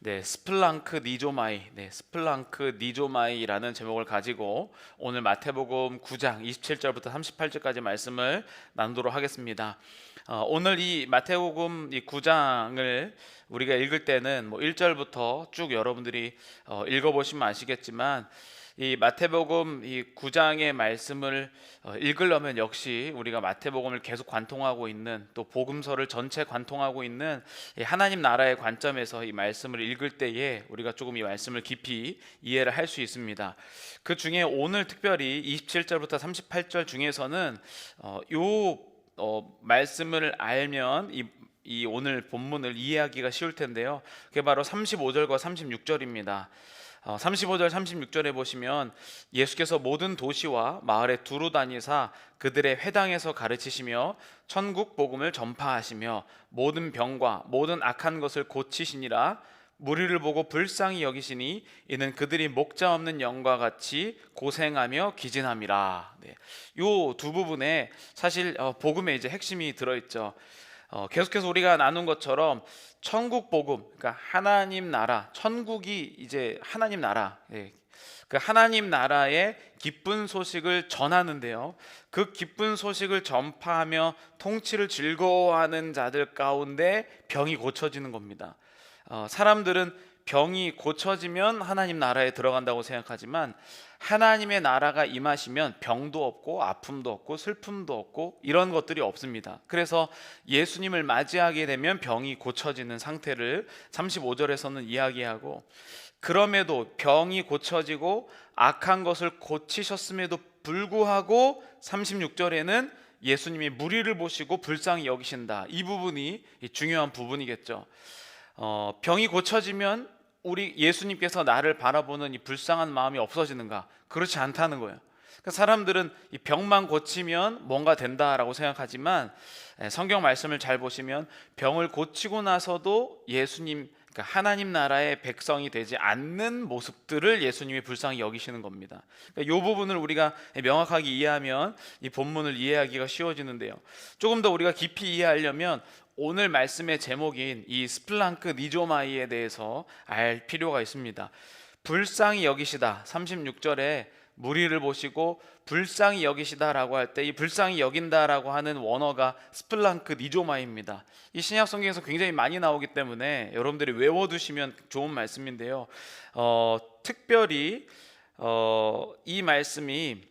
네, 스플랑크 니조마이, 네, 스플랑크 니조마이라는 제목을 가지고 오늘 마태복음 9장 27절부터 38절까지 말씀을 나누도록 하겠습니다. 어, 오늘 이 마태복음 이 9장을 우리가 읽을 때는 뭐 1절부터 쭉 여러분들이 어, 읽어보시면 아시겠지만 이 마태복음 이 9장의 말씀을 어, 읽으려면 역시 우리가 마태복음을 계속 관통하고 있는 또 복음서를 전체 관통하고 있는 이 하나님 나라의 관점에서 이 말씀을 읽을 때에 우리가 조금 이 말씀을 깊이 이해를 할 수 있습니다. 그 중에 오늘 특별히 27절부터 38절 중에서는 어, 요 어, 말씀을 알면 이, 이 오늘 본문을 이해하기가 쉬울 텐데요. 그게 바로 35절과 36절입니다. 어, 35절 36절에 보시면 예수께서 모든 도시와 마을에 두루 다니사 그들의 회당에서 가르치시며 천국 복음을 전파하시며 모든 병과 모든 악한 것을 고치시니라 무리를 보고 불쌍히 여기시니 이는 그들이 목자 없는 영과 같이 고생하며 기진함이라. 네. 요두 부분에 사실 어, 복음의 이제 핵심이 들어 있죠. 어, 계속해서 우리가 나눈 것처럼 천국 복음, 그러니까 하나님 나라, 천국이 이제 하나님 나라, 예. 그 하나님 나라의 기쁜 소식을 전하는데요. 그 기쁜 소식을 전파하며 통치를 즐거워하는 자들 가운데 병이 고쳐지는 겁니다. 어, 사람들은 병이 고쳐지면 하나님 나라에 들어간다고 생각하지만 하나님의 나라가 임하시면 병도 없고 아픔도 없고 슬픔도 없고 이런 것들이 없습니다. 그래서 예수님을 맞이하게 되면 병이 고쳐지는 상태를 35절에서는 이야기하고 그럼에도 병이 고쳐지고 악한 것을 고치셨음에도 불구하고 36절에는 예수님이 무리를 보시고 불쌍히 여기신다. 이 부분이 중요한 부분이겠죠. 어, 병이 고쳐지면 우리 예수님께서 나를 바라보는 이 불쌍한 마음이 없어지는가? 그렇지 않다는 거예요. 그러니까 사람들은 이 병만 고치면 뭔가 된다라고 생각하지만 예, 성경 말씀을 잘 보시면 병을 고치고 나서도 예수님 그러니까 하나님 나라의 백성이 되지 않는 모습들을 예수님이 불쌍히 여기시는 겁니다. 그러니까 이 부분을 우리가 명확하게 이해하면 이 본문을 이해하기가 쉬워지는데요. 조금 더 우리가 깊이 이해하려면 오늘 말씀의 제목인 이 스플랑크 니조마이에 대해서 알 필요가 있습니다. 불쌍히 여기시다 36절에 무리를 보시고 불쌍히 여기시다라고 할 때 이 불쌍히 여긴다라고 하는 원어가 스플랑크 니조마입니다. 이 신약 성경에서 굉장히 많이 나오기 때문에 여러분들이 외워두시면 좋은 말씀인데요. 어, 특별히 어, 이 말씀이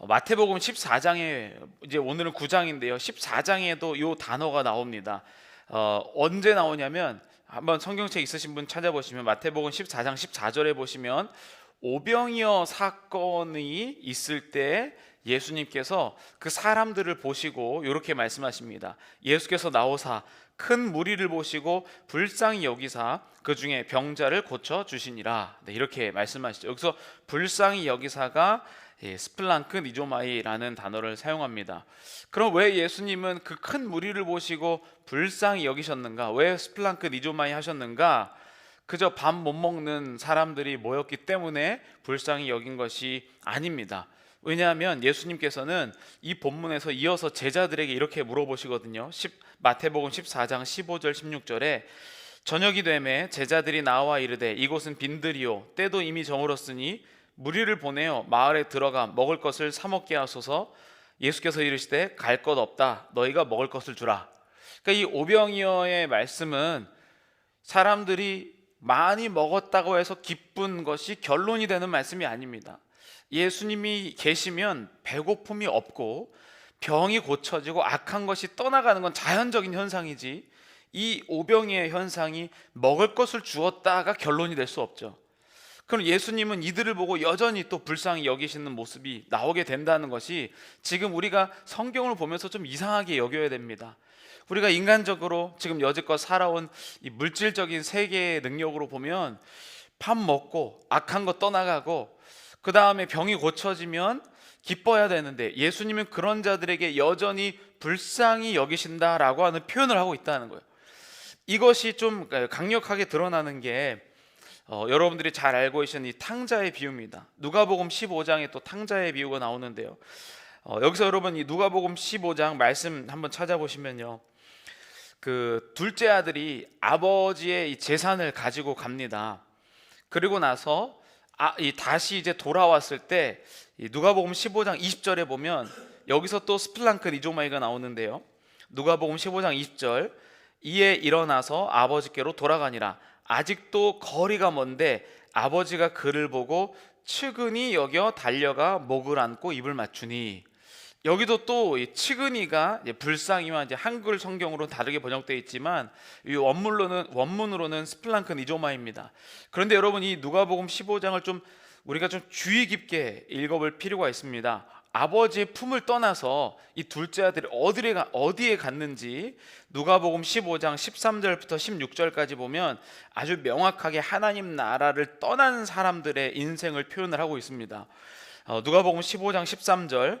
마태복음 14장에 이제 오늘은 9장인데요. 14장에도 이 단어가 나옵니다. 어, 언제 나오냐면 한번 성경책 있으신 분 찾아보시면 마태복음 14장 14절에 보시면 오병이어 사건이 있을 때 예수님께서 그 사람들을 보시고 이렇게 말씀하십니다. 예수께서 나오사 큰 무리를 보시고 불쌍히 여기사 그 중에 병자를 고쳐 주시니라. 네, 이렇게 말씀하시죠. 여기서 불쌍히 여기사가 예, 스플랑크 니조마이라는 단어를 사용합니다. 그럼 왜 예수님은 그 큰 무리를 보시고 불쌍히 여기셨는가? 왜 스플랑크 니조마이 하셨는가? 그저 밥 못 먹는 사람들이 모였기 때문에 불쌍히 여긴 것이 아닙니다. 왜냐하면 예수님께서는 이 본문에서 이어서 제자들에게 이렇게 물어보시거든요. 10, 마태복음 14장 15절 16절에 저녁이 되매 제자들이 나와 이르되 이곳은 빈들이요 때도 이미 저물었으니 무리를 보내어 마을에 들어가 먹을 것을 사 먹게 하소서 예수께서 이르시되 갈 것 없다 너희가 먹을 것을 주라. 그러니까 이 오병이어의 말씀은 사람들이 많이 먹었다고 해서 기쁜 것이 결론이 되는 말씀이 아닙니다. 예수님이 계시면 배고픔이 없고 병이 고쳐지고 악한 것이 떠나가는 건 자연적인 현상이지 이 오병이의 현상이 먹을 것을 주었다가 결론이 될 수 없죠. 그럼 예수님은 이들을 보고 여전히 또 불쌍히 여기시는 모습이 나오게 된다는 것이 지금 우리가 성경을 보면서 좀 이상하게 여겨야 됩니다. 우리가 인간적으로 지금 여지껏 살아온 이 물질적인 세계의 능력으로 보면 밥 먹고 악한 거 떠나가고 그 다음에 병이 고쳐지면 기뻐야 되는데 예수님은 그런 자들에게 여전히 불쌍히 여기신다라고 하는 표현을 하고 있다는 거예요. 이것이 좀 강력하게 드러나는 게 어, 여러분들이 잘 알고 계시는 이 탕자의 비유입니다. 누가복음 15장에 또 탕자의 비유가 나오는데요. 어, 여기서 여러분 이 누가복음 15장 말씀 한번 찾아보시면요. 그 둘째 아들이 아버지의 이 재산을 가지고 갑니다. 그리고 나서 아, 이 다시 이제 돌아왔을 때이 누가복음 15장 20절에 보면 여기서 또 스플랑크 니조마이가 나오는데요. 누가복음 15장 20절 이에 일어나서 아버지께로 돌아가니라 아직도 거리가 먼데 아버지가 그를 보고 측은히 여겨 달려가 목을 안고 입을 맞추니 여기도 또이 측은히가 이제 한글 성경으로 다르게 번역되어 있지만 이 원문로는 원문으로는 스플랑크 니조마입니다. 그런데 여러분 이 누가복음 15장을 좀 우리가 좀 주의 깊게 읽어볼 필요가 있습니다. 아버지의 품을 떠나서 이 둘째 아들이 어디에, 가- 어디에 갔는지 누가복음 15장 13절부터 16절까지 보면 아주 명확하게 하나님 나라를 떠난 사람들의 인생을 표현을 하고 있습니다. 어, 누가복음 15장 13절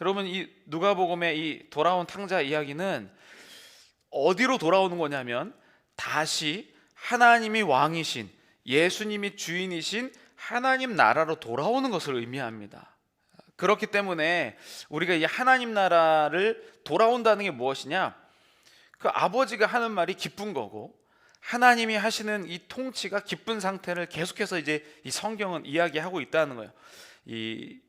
여러분 이 누가복음의 이 돌아온 탕자 이야기는 어디로 돌아오는 거냐면 다시 하나님이 왕이신 예수님이 주인이신 하나님 나라로 돌아오는 것을 의미합니다. 그렇기 때문에 우리가 이 하나님 나라를 돌아온다는 게 무엇이냐? 그 아버지가 하는 말이 기쁜 거고 하나님이 하시는 이 통치가 기쁜 상태를 계속해서 이제 이 성경은 이야기하고 있다는 거예요. 이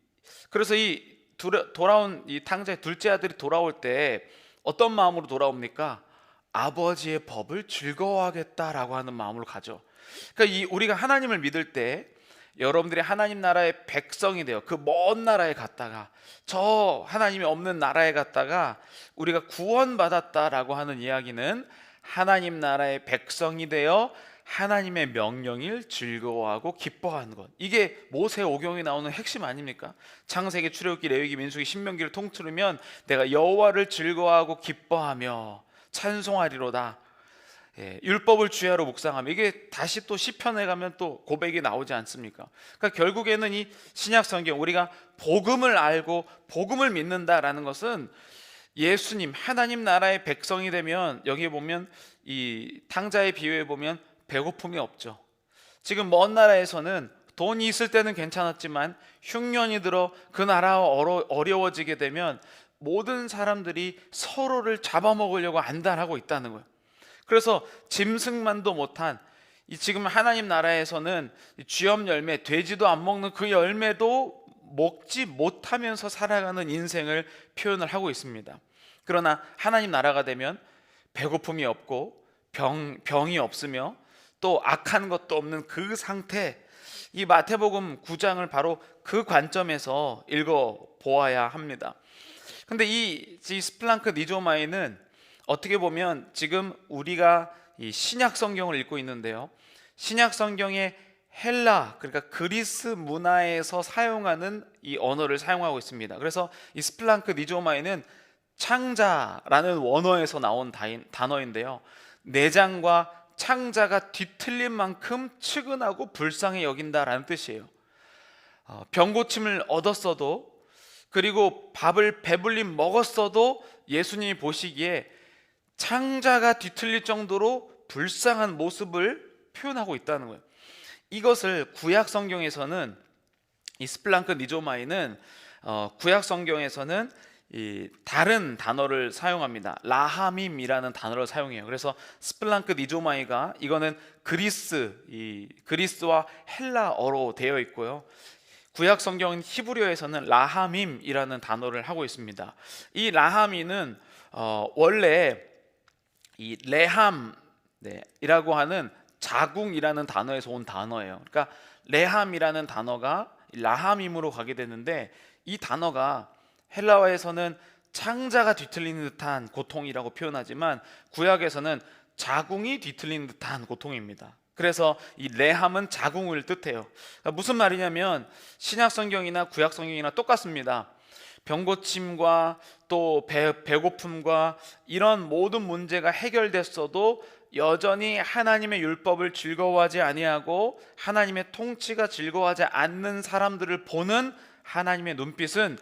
그래서 이 돌아- 돌아온 이 탕자의 둘째 아들이 돌아올 때 어떤 마음으로 돌아옵니까? 아버지의 법을 즐거워하겠다라고 하는 마음으로 가죠. 그러니까 이 우리가 하나님을 믿을 때 여러분들이 하나님 나라의 백성이 되어 그 먼 나라에 갔다가 저 하나님이 없는 나라에 갔다가 우리가 구원받았다라고 하는 이야기는 하나님 나라의 백성이 되어 하나님의 명령을 즐거워하고 기뻐하는 것. 이게 모세 오경에 나오는 핵심 아닙니까? 창세기, 출애굽기, 레위기, 민수기, 신명기를 통틀으면 내가 여호와를 즐거워하고 기뻐하며 찬송하리로다. 예, 율법을 주야로 묵상하며 이게 다시 또 시편에 가면 또 고백이 나오지 않습니까? 그러니까 결국에는 이 신약 성경 우리가 복음을 알고 복음을 믿는다라는 것은 예수님 하나님 나라의 백성이 되면 여기 보면 이 탕자의 비유에 보면 배고픔이 없죠. 지금 먼 나라에서는 돈이 있을 때는 괜찮았지만 흉년이 들어 그 나라가 어려, 어려워지게 되면 모든 사람들이 서로를 잡아먹으려고 안달하고 있다는 거예요. 그래서 짐승만도 못한 이 지금 하나님 나라에서는 이 쥐염 열매, 돼지도 안 먹는 그 열매도 먹지 못하면서 살아가는 인생을 표현을 하고 있습니다. 그러나 하나님 나라가 되면 배고픔이 없고 병, 병이 없으며 또 악한 것도 없는 그 상태 이 마태복음 9장을 바로 그 관점에서 읽어 보아야 합니다. 근데 이, 이 스플랑크 니조마이는 어떻게 보면 지금 우리가 이 신약 성경을 읽고 있는데요. 신약 성경의 헬라 그러니까 그리스 문화에서 사용하는 이 언어를 사용하고 있습니다. 그래서 이 스플랑크 니조마이는 창자라는 원어에서 나온 단어인데요. 내장과 창자가 뒤틀린 만큼 측은하고 불쌍히 여긴다라는 뜻이에요. 어, 병고침을 얻었어도 그리고 밥을 배불리 먹었어도 예수님이 보시기에 창자가 뒤틀릴 정도로 불쌍한 모습을 표현하고 있다는 거예요. 이것을 구약 성경에서는 이 스플랑크 니조마이는 어, 구약 성경에서는 이 다른 단어를 사용합니다. 라하밈이라는 단어를 사용해요. 그래서 스플랑크 니조마이가 이거는 그리스 이 그리스와 헬라어로 되어 있고요. 구약 성경인 히브리어에서는 라하밈이라는 단어를 하고 있습니다. 이 라하미는 어, 원래 이 레함 네, 이라고 하는 자궁이라는 단어에서 온 단어예요. 그러니까 레함이라는 단어가 라하밈으로 가게 되는데 이 단어가 헬라어에서는 창자가 뒤틀리는 듯한 고통이라고 표현하지만 구약에서는 자궁이 뒤틀리는 듯한 고통입니다. 그래서 이 레함은 자궁을 뜻해요. 그러니까 무슨 말이냐면 신약 성경이나 구약 성경이나 똑같습니다. 병고침과 또 배, 배고픔과 이런 모든 문제가 해결됐어도 여전히 하나님의 율법을 즐거워하지 아니하고 하나님의 통치가 즐거워하지 않는 사람들을 보는 하나님의 눈빛은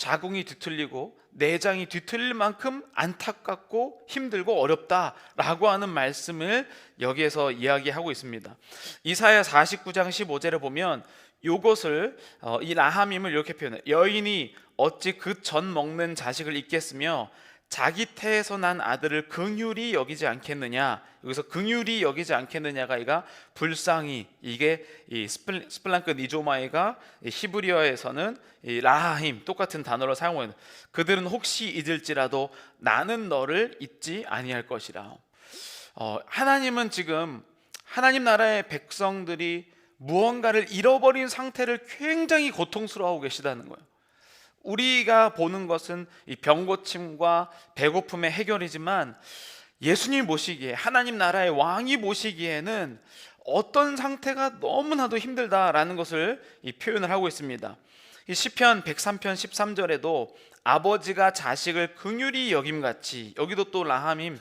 자궁이 뒤틀리고 내장이 뒤틀릴 만큼 안타깝고 힘들고 어렵다라고 하는 말씀을 여기에서 이야기하고 있습니다. 이사야 49장 15절에 보면 요것을 어, 이 라함임을 이렇게 표현해 여인이 어찌 그 전 먹는 자식을 잊겠으며 자기 태에서 난 아들을 긍휼히 여기지 않겠느냐 여기서 긍휼히 여기지 않겠느냐가 이가 불쌍히 이게 이 스플, 스플랑크 니조마이가 이 히브리어에서는 이 라하임 똑같은 단어로 사용하는 그들은 혹시 잊을지라도 나는 너를 잊지 아니할 것이라 어, 하나님은 지금 하나님 나라의 백성들이 무언가를 잃어버린 상태를 굉장히 고통스러워하고 계시다는 거예요. 우리가 보는 것은 이 병고침과 배고픔의 해결이지만 예수님 모시기에 하나님 나라의 왕이 모시기에는 어떤 상태가 너무나도 힘들다라는 것을 이 표현을 하고 있습니다. 이 시편 103편 13절에도 아버지가 자식을 긍휼히 여김 같이 여기도 또 라함임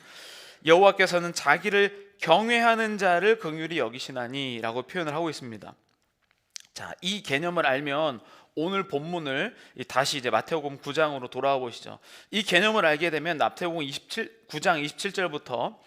여호와께서는 자기를 경외하는 자를 긍휼히 여기시나니라고 표현을 하고 있습니다. 자, 이 개념을 알면 오늘 본문을 다시 이제 마태복음 9장으로 돌아와 보시죠. 이 개념을 알게 되면 마태복음 27 9장 27절부터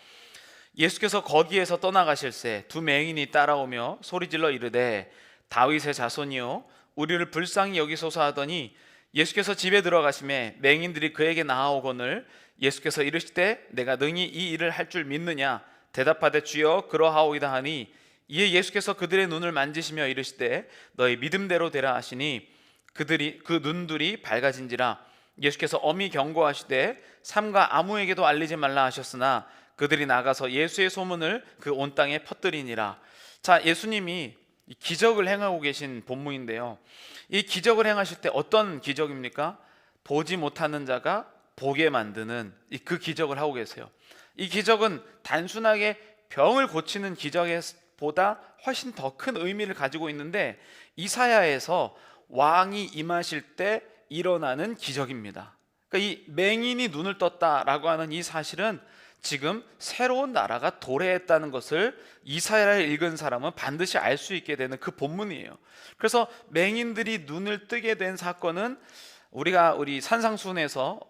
예수께서 거기에서 떠나가실새 두 맹인이 따라오며 소리질러 이르되 다윗의 자손이요 우리를 불쌍히 여기소서 하더니 예수께서 집에 들어가심에 맹인들이 그에게 나아오거늘 예수께서 이르시되 내가 능히 이 일을 할 줄 믿느냐 대답하되 주여 그러하오이다 하니 이에 예수께서 그들의 눈을 만지시며 이르시되 너희 믿음대로 되라 하시니 그들이 그 눈들이 밝아진지라 예수께서 엄히 경고하시되 삼가 아무에게도 알리지 말라 하셨으나 그들이 나가서 예수의 소문을 그 온 땅에 퍼뜨리니라. 자, 예수님이 기적을 행하고 계신 본문인데요. 이 기적을 행하실 때 어떤 기적입니까? 보지 못하는 자가 보게 만드는 그 기적을 하고 계세요. 이 기적은 단순하게 병을 고치는 기적보다 훨씬 더 큰 의미를 가지고 있는데 이사야에서 왕이 임하실 때 일어나는 기적입니다. 그러니까 이 맹인이 눈을 떴다라고 하는 이 사실은 지금 새로운 나라가 도래했다는 것을 이사야를 읽은 사람은 반드시 알 수 있게 되는 그 본문이에요. 그래서 맹인들이 눈을 뜨게 된 사건은 우리가 우리 산상순에서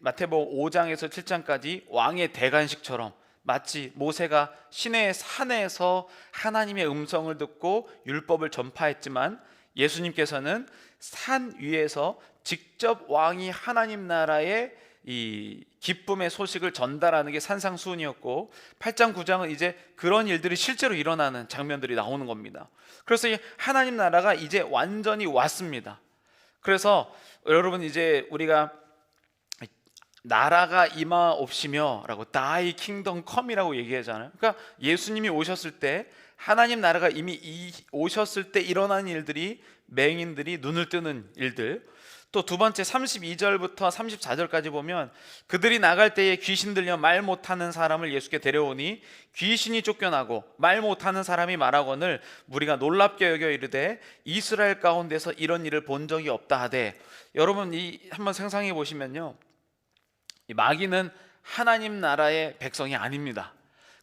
마태복음 5장에서 7장까지 왕의 대관식처럼 마치 모세가 시내 산에서 하나님의 음성을 듣고 율법을 전파했지만 예수님께서는 산 위에서 직접 왕이 하나님 나라의 이 기쁨의 소식을 전달하는 게 산상수훈이었고 8장 9장은 이제 그런 일들이 실제로 일어나는 장면들이 나오는 겁니다. 그래서 이 하나님 나라가 이제 완전히 왔습니다. 그래서 여러분 이제 우리가 나라가 임하옵시며라고 Thy Kingdom Come이라고 얘기하잖아요. 그러니까 예수님이 오셨을 때 하나님 나라가 이미 오셨을 때 일어난 일들이 맹인들이 눈을 뜨는 일들. 또 두 번째 32절부터 34절까지 보면 그들이 나갈 때에 귀신 들려 말 못하는 사람을 예수께 데려오니 귀신이 쫓겨나고 말 못하는 사람이 말하거늘 우리가 놀랍게 여겨 이르되 이스라엘 가운데서 이런 일을 본 적이 없다 하되. 여러분 이 한번 상상해 보시면요. 이 마귀는 하나님 나라의 백성이 아닙니다.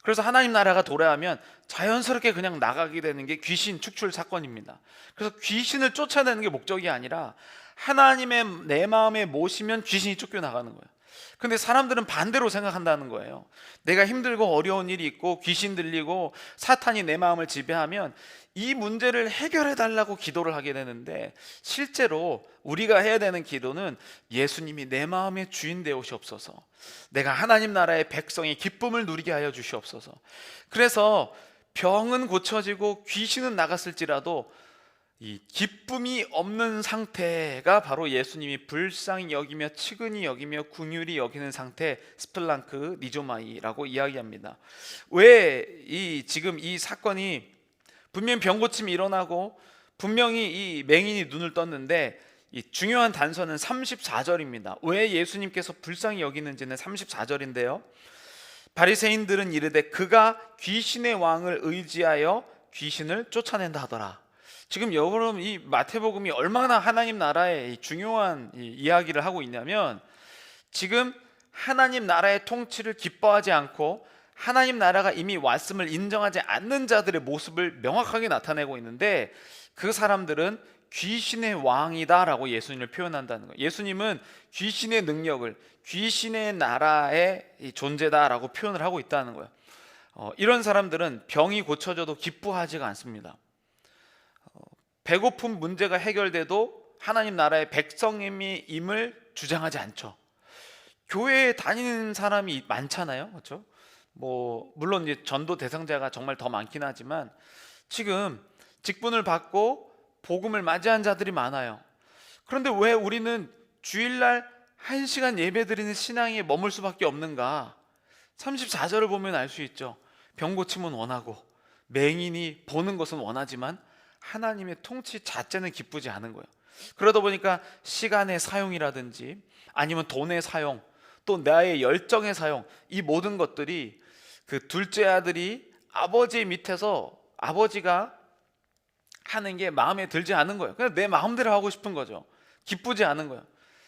그래서 하나님 나라가 도래하면 자연스럽게 그냥 나가게 되는 게 귀신 축출 사건입니다. 그래서 귀신을 쫓아내는 게 목적이 아니라 하나님의 내 마음에 모시면 귀신이 쫓겨나가는 거예요. 근데 사람들은 반대로 생각한다는 거예요. 내가 힘들고 어려운 일이 있고 귀신 들리고 사탄이 내 마음을 지배하면 이 문제를 해결해 달라고 기도를 하게 되는데 실제로 우리가 해야 되는 기도는 예수님이 내 마음의 주인 되오시옵소서. 내가 하나님 나라의 백성의 기쁨을 누리게 하여 주시옵소서. 그래서 병은 고쳐지고 귀신은 나갔을지라도 이 기쁨이 없는 상태가 바로 예수님이 불쌍히 여기며 측은히 여기며 궁휼히 여기는 상태 스플랑크 니조마이라고 이야기합니다. 왜 이 지금 이 사건이 분명 병고침이 일어나고 분명히 이 맹인이 눈을 떴는데 이 중요한 단서는 34절입니다. 왜 예수님께서 불쌍히 여기는지는 34절인데요. 바리새인들은 이르되 그가 귀신의 왕을 의지하여 귀신을 쫓아낸다 하더라. 지금 여러분 이 마태복음이 얼마나 하나님 나라의 중요한 이야기를 하고 있냐면 지금 하나님 나라의 통치를 기뻐하지 않고 하나님 나라가 이미 왔음을 인정하지 않는 자들의 모습을 명확하게 나타내고 있는데 그 사람들은 귀신의 왕이다라고 예수님을 표현한다는 거예요. 예수님은 귀신의 능력을 귀신의 나라의 이 존재다라고 표현을 하고 있다는 거예요. 어, 이런 사람들은 병이 고쳐져도 기뻐하지가 않습니다. 어, 배고픈 문제가 해결돼도 하나님 나라의 백성임이 임을 주장하지 않죠. 교회에 다니는 사람이 많잖아요, 그렇죠? 뭐 물론 이제 전도 대상자가 정말 더 많긴 하지만 지금 직분을 받고 복음을 맞이한 자들이 많아요. 그런데 왜 우리는 주일날 한 시간 예배 드리는 신앙에 머물 수밖에 없는가? 34절을 보면 알 수 있죠. 병 고침은 원하고 맹인이 보는 것은 원하지만 하나님의 통치 자체는 기쁘지 않은 거예요. 그러다 보니까 시간의 사용이라든지 아니면 돈의 사용 또 나의 열정의 사용 이 모든 것들이 그 둘째 아들이 아버지 밑에서 아버지가 하는 게 마음에 들지 않은 거예요. 그냥 내 마음대로 하고 싶은 거죠. 기쁘지 않은 거예요.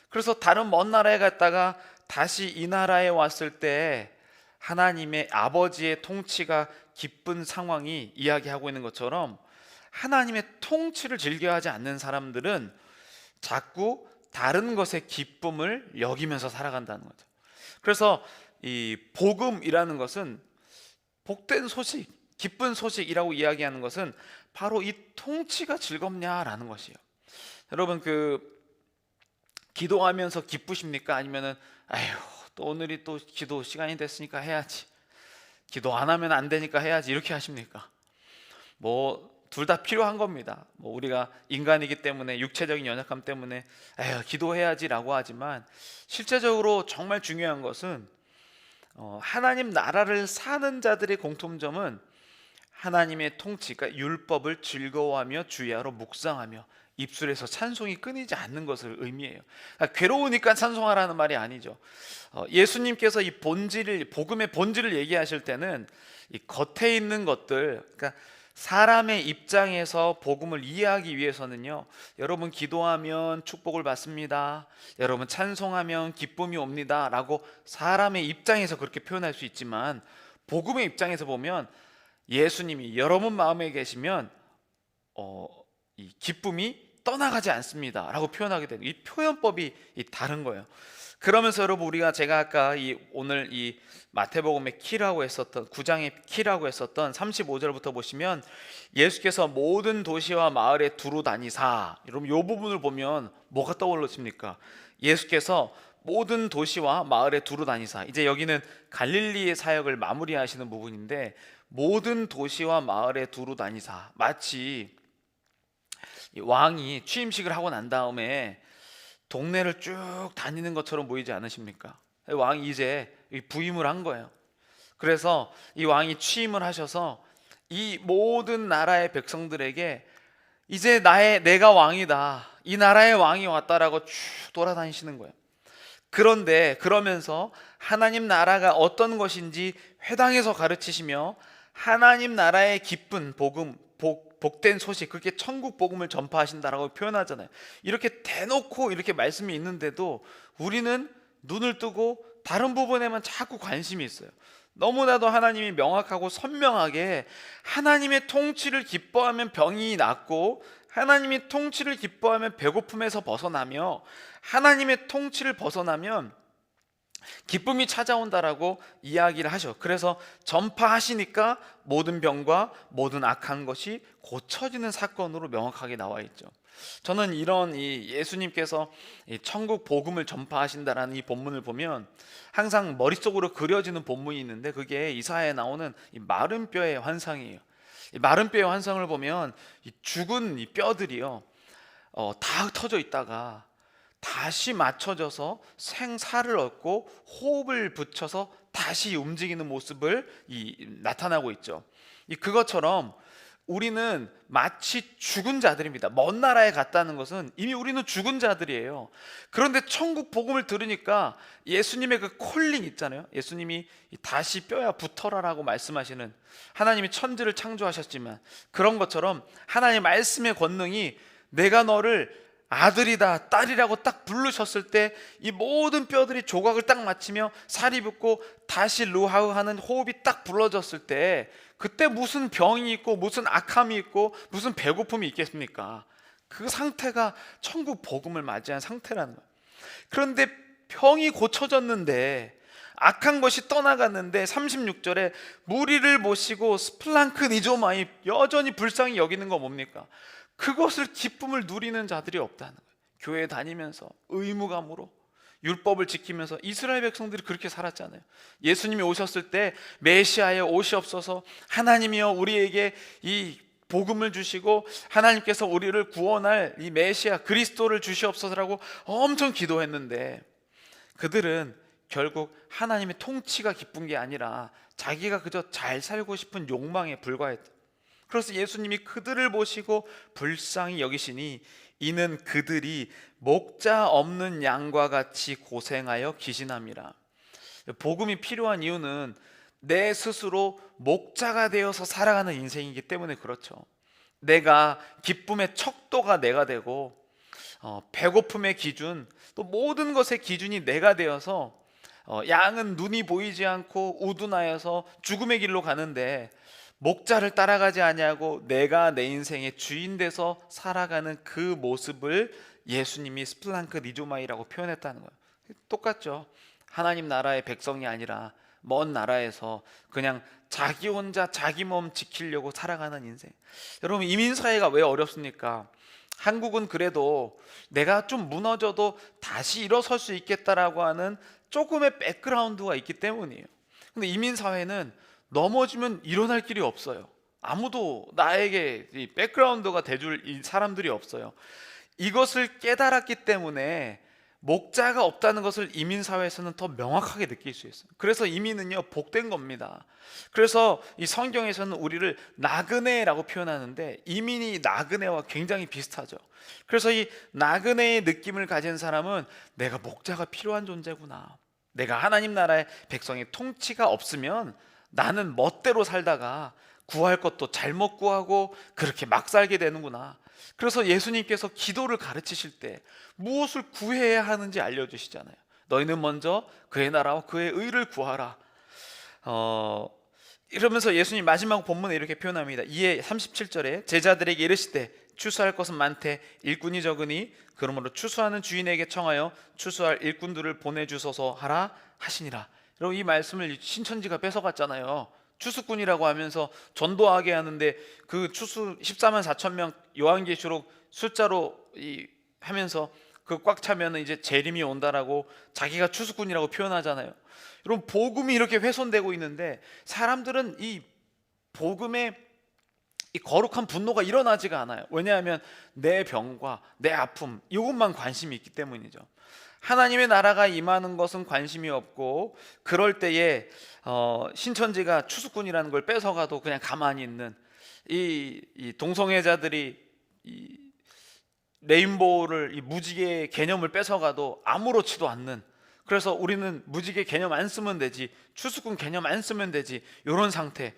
그래서 다른 먼 나라에 갔다가 다시 이 나라에 왔을 때 하나님의 아버지의 통치가 기쁜 상황이 이야기하고 있는 것처럼 하나님의 통치를 즐겨 하지 않는 사람들은 자꾸 다른 것의 기쁨을 여기면서 살아간다는 거죠. 그래서 이 복음이라는 것은 복된 소식, 기쁜 소식이라고 이야기하는 것은 바로 이 통치가 즐겁냐라는 것이에요. 여러분 그 기도하면서 기쁘십니까? 아니면은 아휴 또 오늘이 또 기도 시간이 됐으니까 해야지. 기도 안 하면 안 되니까 해야지 이렇게 하십니까? 뭐 둘 다 필요한 겁니다. 뭐 우리가 인간이기 때문에 육체적인 연약함 때문에 에휴 기도해야지라고 하지만 실제적으로 정말 중요한 것은 어, 하나님 나라를 사는 자들의 공통점은 하나님의 통치, 그러니까 율법을 즐거워하며 주야로 묵상하며 입술에서 찬송이 끊이지 않는 것을 의미해요. 그러니까 괴로우니까 찬송하라는 말이 아니죠. 어, 예수님께서 이 본질을 복음의 본질을 얘기하실 때는 이 겉에 있는 것들, 그러니까 사람의 입장에서 복음을 이해하기 위해서는요. 여러분 기도하면 축복을 받습니다. 여러분 찬송하면 기쁨이 옵니다라고 사람의 입장에서 그렇게 표현할 수 있지만 복음의 입장에서 보면 예수님이 여러분 마음에 계시면 어, 이 기쁨이 떠나가지 않습니다라고 표현하게 되는 이 표현법이 이 다른 거예요. 그러면서 여러분 우리가 제가 아까 이 오늘 이 마태복음의 키라고 했었던 9장의 키라고 했었던 35절부터 보시면 예수께서 모든 도시와 마을에 두루 다니사. 여러분 요 부분을 보면 뭐가 떠올르십니까? 예수께서 모든 도시와 마을에 두루 다니사. 이제 여기는 갈릴리의 사역을 마무리하시는 부분인데 모든 도시와 마을에 두루 다니사. 마치 이 왕이 취임식을 하고 난 다음에 동네를 쭉 다니는 것처럼 보이지 않으십니까? 왕이 이제 부임을 한 거예요. 그래서 이 왕이 취임을 하셔서 이 모든 나라의 백성들에게 이제 나의 내가 왕이다. 이 나라의 왕이 왔다라고 쭉 돌아다니시는 거예요. 그런데 그러면서 하나님 나라가 어떤 것인지 회당에서 가르치시며 하나님 나라의 기쁜 복음 복, 복된 소식 그렇게 천국 복음을 전파하신다라고 표현하잖아요. 이렇게 대놓고 이렇게 말씀이 있는데도 우리는 눈을 뜨고 다른 부분에만 자꾸 관심이 있어요. 너무나도 하나님이 명확하고 선명하게 하나님의 통치를 기뻐하면 병이 낫고 하나님의 통치를 기뻐하면 배고픔에서 벗어나며 하나님의 통치를 벗어나면 기쁨이 찾아온다라고 이야기를 하죠. 그래서 전파하시니까 모든 병과 모든 악한 것이 고쳐지는 사건으로 명확하게 나와 있죠. 저는 이런 이 예수님께서 이 천국 복음을 전파하신다라는 이 본문을 보면 항상 머릿속으로 그려지는 본문이 있는데 그게 이사야에 나오는 이 마른 뼈의 환상이에요. 이 마른 뼈의 환상을 보면 이 죽은 이 뼈들이요. 어, 다 흩어져 있다가 다시 맞춰져서 생사를 얻고 호흡을 붙여서 다시 움직이는 모습을 이, 나타나고 있죠. 이 그것처럼 우리는 마치 죽은 자들입니다. 먼 나라에 갔다는 것은 이미 우리는 죽은 자들이에요. 그런데 천국 복음을 들으니까 예수님의 그 콜링 있잖아요. 예수님이 다시 뼈야 붙어라라고 말씀하시는 하나님이 천지를 창조하셨지만 그런 것처럼 하나님의 말씀의 권능이 내가 너를 아들이다 딸이라고 딱 부르셨을 때 이 모든 뼈들이 조각을 딱 맞추며 살이 붙고 다시 루하우 하는 호흡이 딱 불러졌을 때 그때 무슨 병이 있고 무슨 악함이 있고 무슨 배고픔이 있겠습니까? 그 상태가 천국 복음을 맞이한 상태라는 거예요. 그런데 병이 고쳐졌는데 악한 것이 떠나갔는데 36절에 무리를 모시고 스플랑크 니조마이 여전히 불쌍히 여기는 거 뭡니까? 그것을 기쁨을 누리는 자들이 없다는 거예요. 교회 다니면서 의무감으로 율법을 지키면서 이스라엘 백성들이 그렇게 살았잖아요. 예수님이 오셨을 때 메시아의 옷이 없어서 하나님이여 우리에게 이 복음을 주시고 하나님께서 우리를 구원할 이 메시아 그리스도를 주시옵소서라고 엄청 기도했는데 그들은 결국 하나님의 통치가 기쁜 게 아니라 자기가 그저 잘 살고 싶은 욕망에 불과했다. 그래서 예수님이 그들을 보시고 불쌍히 여기시니 이는 그들이 목자 없는 양과 같이 고생하여 기신함이라. 복음이 필요한 이유는 내 스스로 목자가 되어서 살아가는 인생이기 때문에 그렇죠. 내가 기쁨의 척도가 내가 되고 어, 배고픔의 기준 또 모든 것의 기준이 내가 되어서 어, 양은 눈이 보이지 않고 우둔하여서 죽음의 길로 가는데 목자를 따라가지 아니하고 내가 내 인생의 주인 돼서 살아가는 그 모습을 예수님이 스플랑크 니조마이라고 표현했다는 거예요. 똑같죠. 하나님 나라의 백성이 아니라 먼 나라에서 그냥 자기 혼자 자기 몸 지키려고 살아가는 인생. 여러분 이민 사회가 왜 어렵습니까? 한국은 그래도 내가 좀 무너져도 다시 일어설 수 있겠다라고 하는 조금의 백그라운드가 있기 때문이에요. 근데 이민 사회는 넘어지면 일어날 길이 없어요. 아무도 나에게 이 백그라운드가 돼줄 이 사람들이 없어요. 이것을 깨달았기 때문에 목자가 없다는 것을 이민 사회에서는 더 명확하게 느낄 수 있어요. 그래서 이민은요 복된 겁니다. 그래서 이 성경에서는 우리를 나그네라고 표현하는데 이민이 나그네와 굉장히 비슷하죠. 그래서 이 나그네의 느낌을 가진 사람은 내가 목자가 필요한 존재구나. 내가 하나님 나라의 백성의 통치가 없으면 나는 멋대로 살다가 구할 것도 잘못 구하고 그렇게 막 살게 되는구나. 그래서 예수님께서 기도를 가르치실 때 무엇을 구해야 하는지 알려주시잖아요. 너희는 먼저 그의 나라와 그의 의를 구하라. 어, 이러면서 예수님 마지막 본문에 이렇게 표현합니다. 이에 37절에 제자들에게 이르시되 추수할 것은 많되 일꾼이 적으니 그러므로 추수하는 주인에게 청하여 추수할 일꾼들을 보내주소서 하라 하시니라. 여러분 이 말씀을 신천지가 뺏어갔잖아요. 추수꾼이라고 하면서 전도하게 하는데 그 추수 14만 4천 명 요한계시록 숫자로 이 하면서 그 꽉 차면은 이제 재림이 온다라고 자기가 추수꾼이라고 표현하잖아요. 여러분 복음이 이렇게 훼손되고 있는데 사람들은 이 복음의 이 거룩한 분노가 일어나지가 않아요. 왜냐하면 내 병과 내 아픔 이것만 관심이 있기 때문이죠. 하나님의 나라가 임하는 것은 관심이 없고 그럴 때에 어, 신천지가 추수꾼이라는 걸 뺏어가도 그냥 가만히 있는 이, 이 동성애자들이 이 레인보우를 이 무지개 개념을 뺏어가도 아무렇지도 않는 그래서 우리는 무지개 개념 안 쓰면 되지 추수꾼 개념 안 쓰면 되지 이런 상태. 어,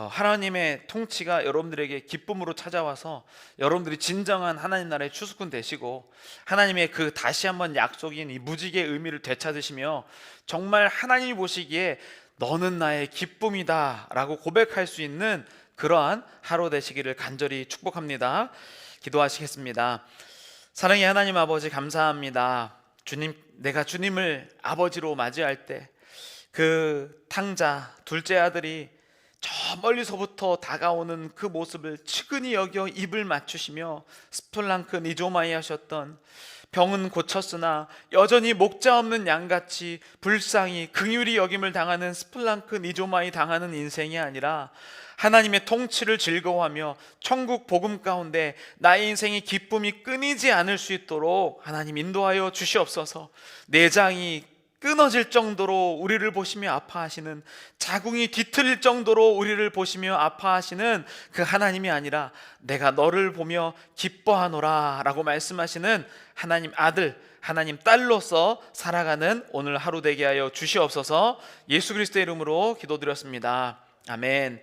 하나님의 통치가 여러분들에게 기쁨으로 찾아와서 여러분들이 진정한 하나님 나라의 추수꾼 되시고 하나님의 그 다시 한번 약속인 이 무지개의 의미를 되찾으시며 정말 하나님이 보시기에 너는 나의 기쁨이다라고 고백할 수 있는 그러한 하루 되시기를 간절히 축복합니다. 기도하시겠습니다. 사랑의 하나님 아버지 감사합니다. 주님 내가 주님을 아버지로 맞이할 때 그 탕자 둘째 아들이 저 멀리서부터 다가오는 그 모습을 측은히 여겨 입을 맞추시며 스플랑크 니조마이 하셨던 병은 고쳤으나 여전히 목자 없는 양같이 불쌍히 긍휼히 여김을 당하는 스플랑크 니조마이 당하는 인생이 아니라 하나님의 통치를 즐거워하며 천국 복음 가운데 나의 인생의 기쁨이 끊이지 않을 수 있도록 하나님 인도하여 주시옵소서. 내장이 끊어질 정도로 우리를 보시며 아파하시는 자궁이 뒤틀릴 정도로 우리를 보시며 아파하시는 그 하나님이 아니라 내가 너를 보며 기뻐하노라 라고 말씀하시는 하나님 아들 하나님 딸로서 살아가는 오늘 하루 되게 하여 주시옵소서. 예수 그리스도의 이름으로 기도드렸습니다. 아멘